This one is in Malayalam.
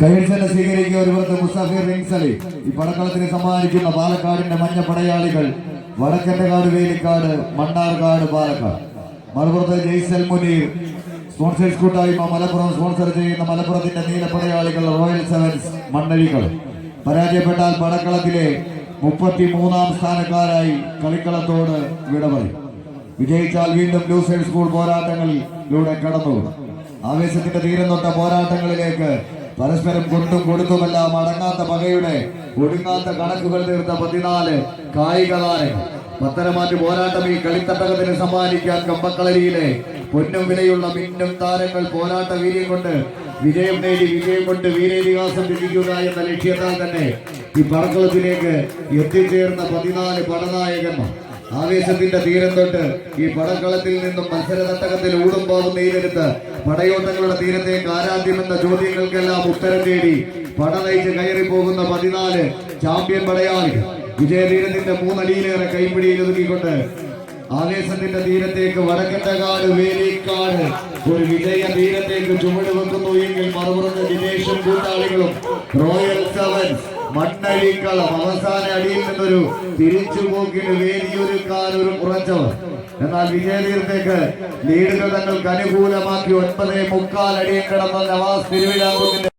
കയ്യിൽ സ്വീകരിക്കുക ഒരു മുസാഫിർ റിംസലി ഈ പടക്കളത്തിന് സമ്മാനിക്കുന്ന പാലക്കാടിന്റെ മഞ്ഞ പടയാളികൾ. വടക്കന്റെ വേലിക്കാട് മണ്ണാർക്കാട് പാലക്കാട്. മലപ്പുറത്ത് ജയ്സൽ മുനീർ. സ്പോൺസേഴ്സ് കൂട്ടായ്മ മലപ്പുറം സ്പോൺസർ ചെയ്യുന്ന മലപ്പുറത്തിന്റെ നീല പടയാളികൾ റോയൽ സെവൻസ് മണ്ണഴികൾ. പരാജയപ്പെട്ടാൽ പടക്കളത്തിലെ മുപ്പത്തി മൂന്നാം സ്ഥാനക്കാരായി കളിക്കളത്തോട് വിട പറയും വിജയിച്ചാൽ വീണ്ടും ബ്ലൂ സൈഡ് സ്കൂൾ പോരാട്ടങ്ങളിലൂടെ കടന്നു. ആവേശത്തിന്റെ തീരം തൊട്ട പോരാട്ടങ്ങളിലേക്ക് പരസ്പരം കൊണ്ടും കൊടുത്തുമെല്ലാം അടങ്ങാത്ത പകയുടെ ഒടുങ്ങാത്ത കണക്കുകൾ തീർത്ത പതിനാല് കായിക താരങ്ങൾ പത്തരമാറ്റ് പോരാട്ടം ഈ കളിത്തട്ടകത്തിന് സമ്മാനിക്കാൻ കമ്പക്കളരിയിലെ പൊന്നും വിലയുള്ള മിന്നും താരങ്ങൾ പോരാട്ട വീര്യം കൊണ്ട് വിജയം നേടി വിജയം കൊണ്ട് വീരേതിഹാസം രചിക്കുക എന്ന ലക്ഷ്യത്താൽ തന്നെ ഈ പറക്കളത്തിലേക്ക് എത്തിച്ചേർന്ന പതിനാല് പടനായകന്മാർ ആവേശത്തിന്റെ തീരം തൊട്ട് ഈ പടക്കളത്തിൽ നിന്നും മത്സരതട്ടകത്തിൽ ഊടും പാവും നെയ്തെടുത്ത് പടയോട്ടങ്ങളുടെ തീരത്തേക്ക് ആരാധ്യമെന്ന ചോദ്യങ്ങൾക്കെല്ലാം ഉത്തരം തേടി പട നയിച്ച് കയറി പോകുന്ന പതിനാല് ചാമ്പ്യൻ പടയാളികൾ വിജയതീരത്തിന്റെ മൂന്നടിയിലേറെ കൈപ്പിടിയിൽ ഒതുക്കിക്കൊണ്ട് ആവേശത്തിന്റെ തീരത്തേക്ക് വടക്കറ്റകാട് വേലിക്കാട്. ഒരു വിജയ തീരത്തേക്ക് ചുമട് വെക്കുന്നു. എങ്കിൽ മറുപുറത്ത് ദിനേശും കൂട്ടാളികളും റോയൽ സെവൻ മണ്ണഴിക്കളം അവസാന അടിയിൽ നിന്നൊരു തിരിച്ചുപോക്കിന് വേദിയൊരുക്കാൻ ഒരു കുറച്ചവർ. എന്നാൽ വിജയതീരത്തേക്ക് ലീഡുകൾ തങ്ങൾക്ക് അനുകൂലമാക്കി ഒൻപതേ മുക്കാൽ അടിയിൽ കിടന്ന നവാസ് തിരുവിഴാമ്പുത്തിന്റെ